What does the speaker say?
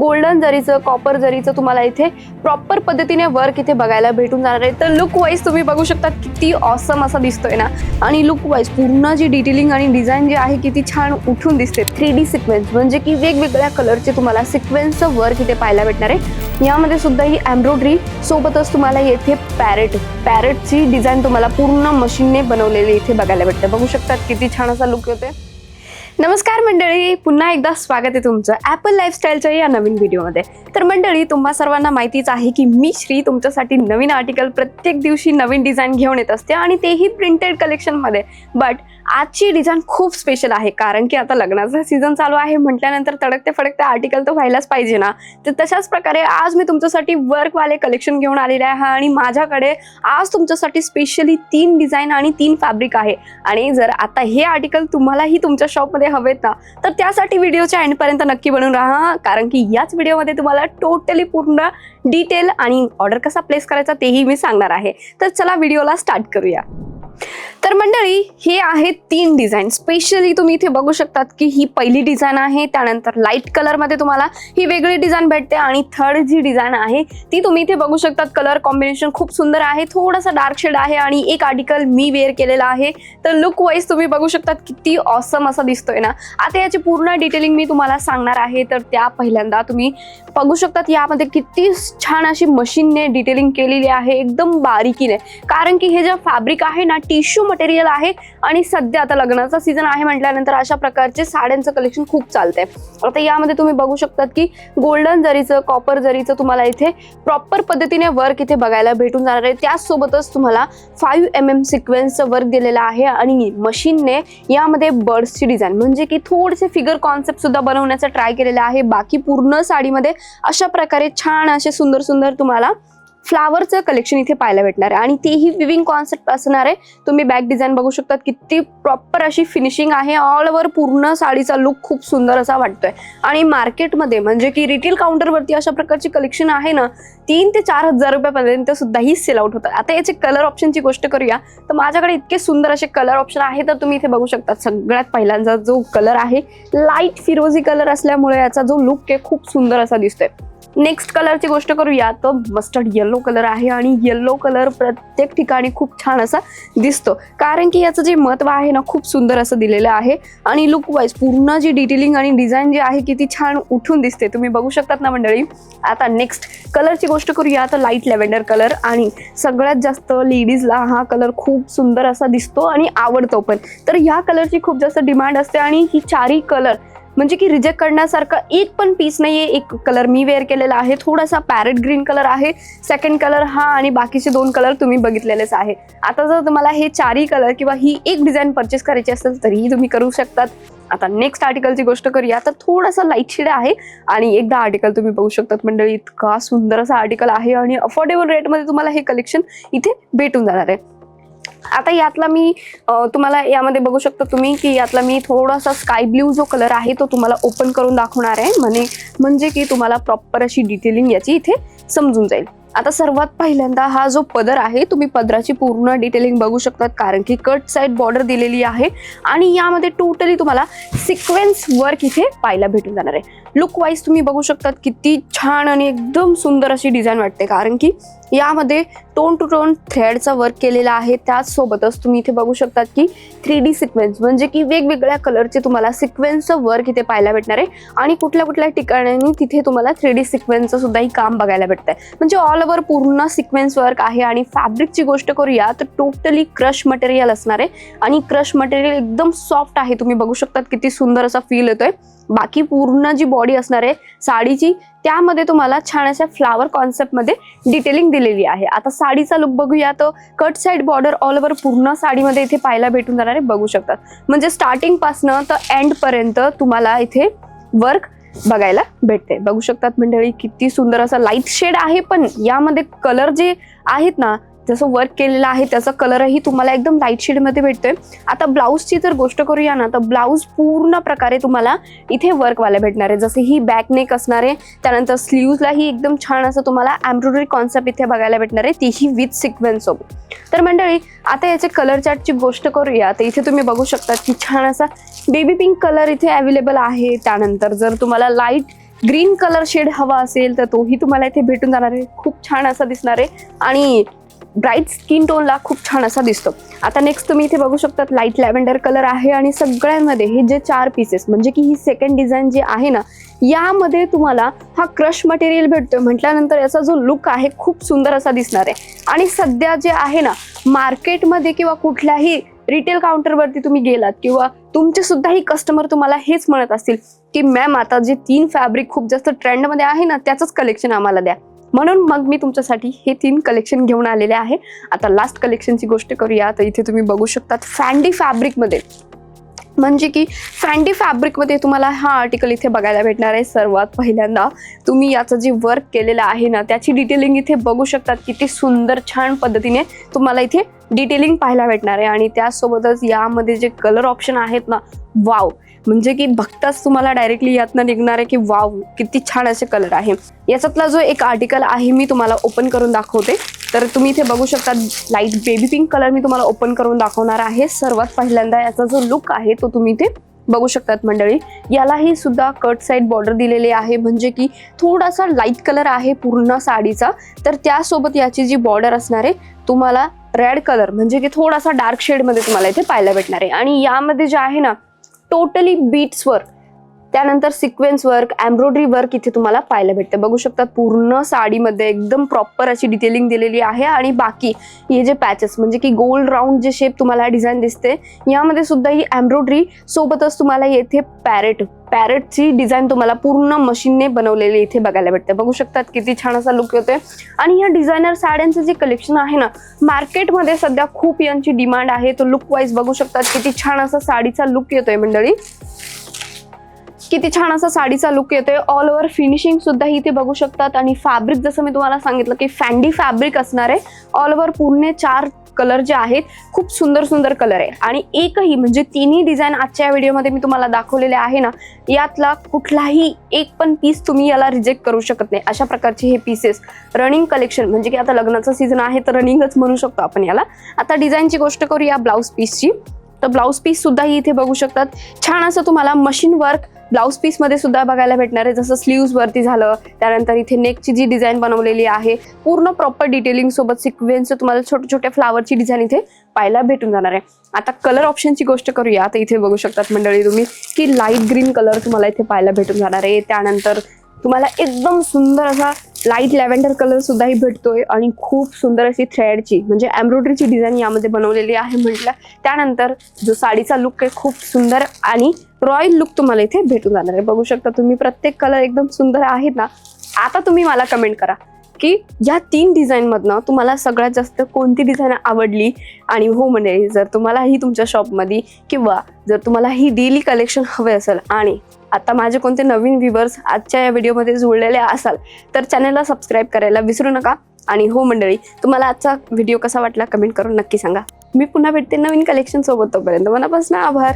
Golden जरीचं copper जरीचं तुम्हाला इथे proper पद्धतीने वर्क इथे बघायला भेटून जाणार आहे. तर लुक वाईज तुम्ही बघू शकता किती ऑसम असा दिसतोय ना. आणि लुक वाईज पूर्ण जी डिटेलिंग आणि डिझाईन जे आहे किती छान उठून दिसते. थ्री डी सिक्वेन्स म्हणजे की वेगवेगळ्या कलरचे तुम्हाला सिक्वेन्सचं वर्क इथे पाहायला भेटणार आहे. यामध्ये सुद्धा ही एम्ब्रॉयडरी सोबतच तुम्हाला येथे पॅरेट पॅरेटची डिझाईन तुम्हाला पूर्ण मशीनने बनवलेली इथे बघायला भेटते. बघू शकतात किती छान असा लुक येतोय. नमस्कार मंडळी पुन्हा एकदा स्वागत आहे तुमचं ॲपल लाईफस्टाईलच्या या नवीन व्हिडिओमध्ये. तर मंडळी तुम्हा सर्वांना माहितीच आहे की मी श्री तुमच्यासाठी नवीन आर्टिकल प्रत्येक दिवशी नवीन डिझाईन घेऊन येत असते आणि तेही प्रिंटेड कलेक्शनमध्ये बट आजची डिझाईन खूप स्पेशल आहे. कारण की आता लग्नाचा सीझन चालू आहे. म्हटल्यानंतर तडकते फडकते आर्टिकल तर व्हायलाच पाहिजे ना. तर तशाच प्रकारे आज मी तुमच्यासाठी वर्कवाले कलेक्शन घेऊन आलेले आहे आणि माझ्याकडे आज तुमच्यासाठी स्पेशली तीन डिझाईन आणि तीन फॅब्रिक आहे. आणि जर आता हे आर्टिकल तुम्हालाही तुमच्या शॉपमध्ये हवेत ना तर त्यासाठी व्हिडिओच्या एंडपर्यंत नक्की बनून राहा. कारण की याच व्हिडिओमध्ये तुम्हाला टोटली पूर्ण डिटेल आणि ऑर्डर कसा प्लेस करायचा तेही मी सांगणार आहे. तर चला व्हिडिओला स्टार्ट करूया. तर मंडळी हे आहेत तीन डिझाईन स्पेशली तुम्ही इथे बघू शकतात की ही पहिली डिझाईन आहे त्यानंतर लाइट कलरमध्ये तुम्हाला ही वेगळी डिझाईन भेटते आणि थर्ड जी डिझाईन आहे ती तुम्ही इथे बघू शकतात. कलर कॉम्बिनेशन खूप सुंदर आहे थोडासा डार्क शेड आहे आणि एक आर्टिकल मी वेअर केलेला आहे. तर लुक वाईज तुम्ही बघू शकतात किती ऑसम असा दिसतोय ना. आता याची पूर्ण डिटेलिंग मी तुम्हाला सांगणार आहे तर त्या पहिल्यांदा तुम्ही बघू शकतात यामध्ये किती छान अशी मशीनने डिटेलिंग केलेली आहे एकदम बारीकीने. कारण की हे जे फॅब्रिक आहे ना टिश्यू मटेरियल आहे आणि सध्या आता लग्नाचा सीझन आहे म्हटल्यानंतर अशा प्रकारचे साड्यांचं कलेक्शन खूप चालतंय. आता यामध्ये तुम्ही बघू शकतात की गोल्डन जरीचं कॉपर जरीचं तुम्हाला इथे प्रॉपर पद्धतीने वर्क इथे बघायला भेटून जाणार आहे. त्याचसोबतच तुम्हाला फाईव्ह एम एम सिक्वेन्सचं वर्क दिलेलं आहे आणि मशीनने यामध्ये बर्ड्सची डिझाईन म्हणजे की थोडेसे फिगर कॉन्सेप्ट सुद्धा बनवण्याचा ट्राय केलेला आहे. बाकी पूर्ण साडीमध्ये अशा प्रकारे छान असे सुंदर सुंदर तुम्हाला फ्लावरचं कलेक्शन इथे पाहायला भेटणार आहे. आणि तेही विविंग कॉन्सेप्ट असणार आहे. तुम्ही बॅक डिझाईन बघू शकतात. किती प्रॉपर अशी फिनिशिंग आहे. ऑल ओव्हर पूर्ण साडीचा लुक खूप सुंदर असा वाटतोय. आणि मार्केटमध्ये म्हणजे की रिटेल काउंटरवरती अशा प्रकारची कलेक्शन आहे ना तीन ते चार हजार रुपयापर्यंत सुद्धा ही सेल आउट होतात. आता याचे कलर ऑप्शनची गोष्ट करूया. तर माझ्याकडे इतके सुंदर असे कलर ऑप्शन आहे तर तुम्ही इथे बघू शकता. सगळ्यात पहिल्यांदा जो कलर आहे लाइट फिरोजी कलर असल्यामुळे याचा जो लुक आहे खूप सुंदर असा दिसतोय. नेक्स्ट कलरची गोष्ट करूया. तर मस्टर्ड येल्लो कलर आहे आणि येल्लो कलर प्रत्येक ठिकाणी खूप छान असा दिसतो. कारण की याचं जे महत्त्व आहे ना खूप सुंदर असं दिलेलं आहे. आणि लुक वाईज पूर्ण जी डिटेलिंग आणि डिझाईन जी आहे किती छान उठून दिसते. तुम्ही बघू शकतात ना मंडळी. आता नेक्स्ट कलरची गोष्ट करूया. तर लाइट लॅव्हेंडर कलर आणि सगळ्यात जास्त लेडीजला हा कलर खूप सुंदर असा दिसतो आणि आवडतो पण. तर ह्या कलरची खूप जास्त डिमांड असते आणि ही चारही कलर म्हणजे की रिजेक्ट करण्यासारखा एक पण पीस नाहीये. एक कलर मी वेअर केलेला आहे. थोडासा पॅरेट ग्रीन कलर आहे. सेकंड कलर हा आणि बाकीचे दोन कलर तुम्ही बघितलेलेच आहे. आता जर तुम्हाला हे चारही कलर किंवा ही एक डिझाईन परचेस करायची असेल तरीही तुम्ही करू शकतात. आता नेक्स्ट आर्टिकलची गोष्ट करूया. तर थोडासा लाइट शेड आहे आणि एकदा आर्टिकल तुम्ही बघू शकतात. मंडळी इतका सुंदर असा आर्टिकल आहे आणि अफोर्डेबल रेटमध्ये तुम्हाला हे कलेक्शन इथे भेटून जाणार आहे. आता यातला मी तुम्हाला यामध्ये बघू शकता तुम्ही की यातला मी थोडासा स्काय ब्ल्यू जो कलर आहे तो तुम्हाला ओपन करून दाखवणार आहे. म्हणे म्हणजे की तुम्हाला प्रॉपर अशी डिटेलिंग याची इथे समजून जाईल. आता सर्वात पहिल्यांदा हा जो पदर आहे तुम्ही पदराची पूर्ण डिटेलिंग बघू शकतात कारण की कट साईड बॉर्डर दिलेली आहे आणि यामध्ये टोटली तुम्हाला सिक्वेन्स वर्क इथे पाहायला भेटून जाणार आहे. लुक वाईज तुम्ही बघू शकतात किती छान आणि एकदम सुंदर अशी डिझाईन वाटते कारण की यामध्ये टोन टू टोन थ्रेडचा वर्क केलेला आहे. त्याचसोबतच तुम्ही इथे बघू शकतात की थ्री डी सिक्वेन्स म्हणजे की वेगवेगळ्या कलरचे तुम्हाला सिक्वेन्सचं वर्क इथे पाहायला भेटणार आहे. आणि कुठल्या कुठल्या ठिकाणी तिथे तुम्हाला थ्री डी सिक्वेन्सचं सुद्धा ही काम बघायला भेटतंय. म्हणजे ऑल ओव्हर पूर्ण सिक्वेन्स वर्क आहे आणि फॅब्रिकची गोष्ट करूया तर टोटली क्रश मटेरियल असणार आहे. आणि क्रश मटेरियल एकदम सॉफ्ट आहे. तुम्ही बघू शकतात किती सुंदर असा फील येतोय. बाकी पूर्ण जी बॉडी असणार आहे साडीची त्यामध्ये तुम्हाला छान अशा फ्लावर कॉन्सेप्टमध्ये डिटेलिंग दिलेली आहे. आता साडीचा लुक बघूया तर cut side border all over पूर्ण साडीमध्ये इथे पाहायला भेटून जाणारे बघू शकतात म्हणजे स्टार्टिंगपासनं तर एंडपर्यंत तुम्हाला इथे वर्क बघायला भेटते बघू शकतात मंडळी किती सुंदर असा लाइट शेड आहे पण यामध्ये कलर जे आहेत ना जसं वर्क केलेलं आहे त्याचा कलरही तुम्हाला एकदम लाइट शेडमध्ये भेटतोय. आता ब्लाऊजची जर गोष्ट करूया ना तर ब्लाऊज पूर्ण प्रकारे तुम्हाला इथे वर्कवाला भेटणार आहे. जसे ही बॅक नेक असणार आहे त्यानंतर स्लीव्जलाही एकदम छान असं तुम्हाला एम्ब्रॉयडरी कॉन्सेप्ट इथे बघायला भेटणार आहे तीही विथ सिक्वेन्स सोबत. तर मंडळी आता याचे कलर चार्टची गोष्ट करूया. तर इथे तुम्ही बघू शकता की छान असा बेबी पिंक कलर इथे अवेलेबल आहे. त्यानंतर जर तुम्हाला लाइट ग्रीन कलर शेड हवा असेल तर तोही तुम्हाला इथे भेटून जाणार आहे. खूप छान असा दिसणार आहे. आणि ब्राईट स्किन टोनला खूप छान असा दिसतो. आता नेक्स्ट तुम्ही इथे बघू शकतात लाइट लॅव्हेंडर कलर आहे आणि सगळ्यांमध्ये हे जे चार पीसेस म्हणजे की ही सेकंड डिझाईन जी आहे ना यामध्ये तुम्हाला हा क्रश मटेरियल भेटतोय. म्हटल्यानंतर याचा जो लुक आहे खूप सुंदर असा दिसणार आहे. आणि सध्या जे आहे ना मार्केटमध्ये किंवा कुठल्याही रिटेल काउंटरवरती तुम्ही गेलात किंवा तुमचे सुद्धाही कस्टमर तुम्हाला हेच म्हणत असतील की मॅम आता जे तीन फॅब्रिक खूप जास्त ट्रेंडमध्ये आहे ना त्याचंच कलेक्शन आम्हाला द्या. म्हणून मग मी तुमच्यासाठी हे तीन कलेक्शन घेऊन आलेले आहे. आता लास्ट कलेक्शनची गोष्ट करूया. तर इथे तुम्ही बघू शकतात फॅन्डी फॅब्रिकमध्ये म्हणजे की फॅन्डी फॅब्रिकमध्ये तुम्हाला हा आर्टिकल इथे बघायला भेटणार आहे. सर्वात पहिल्यांदा तुम्ही याचं जे वर्क केलेलं आहे ना त्याची डिटेलिंग इथे बघू शकतात. किती सुंदर छान पद्धतीने तुम्हाला इथे डिटेलिंग पाहायला भेटणार आहे. आणि त्यासोबतच यामध्ये जे कलर ऑप्शन आहेत ना वाव म्हणजे की बघताच तुम्हाला डायरेक्टली यातनं निघणार आहे की वाव किती छान असे कलर आहे. याच्यातला जो एक आर्टिकल आहे मी तुम्हाला ओपन करून दाखवते. तर तुम्ही इथे बघू शकता लाइट बेबी पिंक कलर मी तुम्हाला ओपन करून दाखवणार आहे. सर्वात पहिल्यांदा याचा जो लुक आहे तो तुम्ही इथे बघू शकतात मंडळी. यालाही सुद्धा कट साईड बॉर्डर दिलेली आहे. म्हणजे की थोडासा लाइट कलर आहे पूर्ण साडीचा. तर त्यासोबत याची जी बॉर्डर असणार आहे तुम्हाला रेड कलर म्हणजे की थोडासा डार्क शेडमध्ये तुम्हाला इथे पाहायला भेटणार आहे. आणि यामध्ये जे आहे ना टोटली बीट्स वर्क त्यानंतर सिक्वेन्स वर्क एम्ब्रॉयडरी वर्क इथे तुम्हाला पाहायला भेटते. बघू शकता पूर्ण साडीमध्ये एकदम प्रॉपर अशी डिटेलिंग दिलेली आहे. आणि बाकी हे जे पॅचेस म्हणजे की गोल्ड राऊंड जे शेप तुम्हाला डिझाईन दिसते यामध्ये सुद्धा ही एम्ब्रॉयडरी सोबतच तुम्हाला येथे पॅरेट पॅरेटची डिझाईन तुम्हाला पूर्ण मशीनने बनवलेली इथे बघायला भेटते. बघू शकतात किती छान असा लुक येतोय. आणि या डिझायनर साड्यांचं जे कलेक्शन आहे ना मार्केटमध्ये सध्या खूप यांची डिमांड आहे. तो लुक वाईज बघू शकतात किती छान असा साडीचा लुक येतोय मंडळी. किती छान असा साडीचा लुक येतोय. ऑल ओव्हर फिनिशिंग सुद्धा इथे बघू शकतात. आणि फॅब्रिक जसं मी तुम्हाला सांगितलं की फॅन्डी फॅब्रिक असणार आहे. ऑल ओव्हर पूर्ण चार कलर जे आहेत खूप सुंदर सुंदर कलर आहे. आणि एकही म्हणजे तिन्ही डिझाईन आजच्या व्हिडिओमध्ये मी तुम्हाला दाखवलेले आहे ना यातला कुठलाही एक पण पीस तुम्ही याला रिजेक्ट करू शकत नाही. अशा प्रकारचे हे पीसेस रनिंग कलेक्शन म्हणजे की आता लग्नाचं सीझन आहे तर रनिंगच म्हणू शकतो आपण याला. आता डिझाईनची गोष्ट करूया ब्लाऊज पीसची तर ब्लाऊज पीस सुद्धा इथे बघू शकतात. छान असं तुम्हाला मशीन वर्क ब्लाऊज पीसमध्ये सुद्धा बघायला भेटणार आहे. जसं स्लीव्जवरती झालं त्यानंतर इथे नेकची जी डिझाईन बनवलेली आहे पूर्ण प्रॉपर डिटेलिंग सोबत सिक्वेन्स तुम्हाला छोटे छोट्या फ्लावरची डिझाईन इथे पाहायला भेटून जाणार आहे. आता कलर ऑप्शनची गोष्ट करूया. आता इथे बघू शकतात मंडळी तुम्ही की लाइट ग्रीन कलर तुम्हाला इथे पाहायला भेटून जाणार आहे. त्यानंतर तुम्हाला एकदम सुंदर असा लाइट लॅव्हेंडर कलर सुद्धाही भेटतोय आणि खूप सुंदर अशी थ्रेडची म्हणजे एम्ब्रॉयडरीची डिझाईन यामध्ये बनवलेली आहे म्हटलं. त्यानंतर जो साडीचा लुक आहे खूप सुंदर आणि रॉयल लुक तुम्हाला इथे भेटून जाणार आहे. बघू शकता तुम्ही प्रत्येक कलर एकदम सुंदर आहेत ना. आता तुम्ही मला कमेंट करा की या तीन डिझाईनमधनं तुम्हाला सगळ्यात जास्त कोणती डिझाईन आवडली? आणि हो म्हणजे जर तुम्हाला ही तुमच्या शॉपमध्ये किंवा जर तुम्हाला ही डेली कलेक्शन हवे असेल आणि आता माझे कोणते नवीन व्ह्युअर्स आजच्या या व्हिडिओमध्ये जुळलेले असाल तर चॅनलला सबस्क्राईब करायला विसरू नका. आणि हो मंडळी तुम्हाला आजचा व्हिडिओ कसा वाटला कमेंट करून नक्की सांगा. मी पुन्हा भेटते नवीन कलेक्शन सोबत तोपर्यंत मनापासून आभार.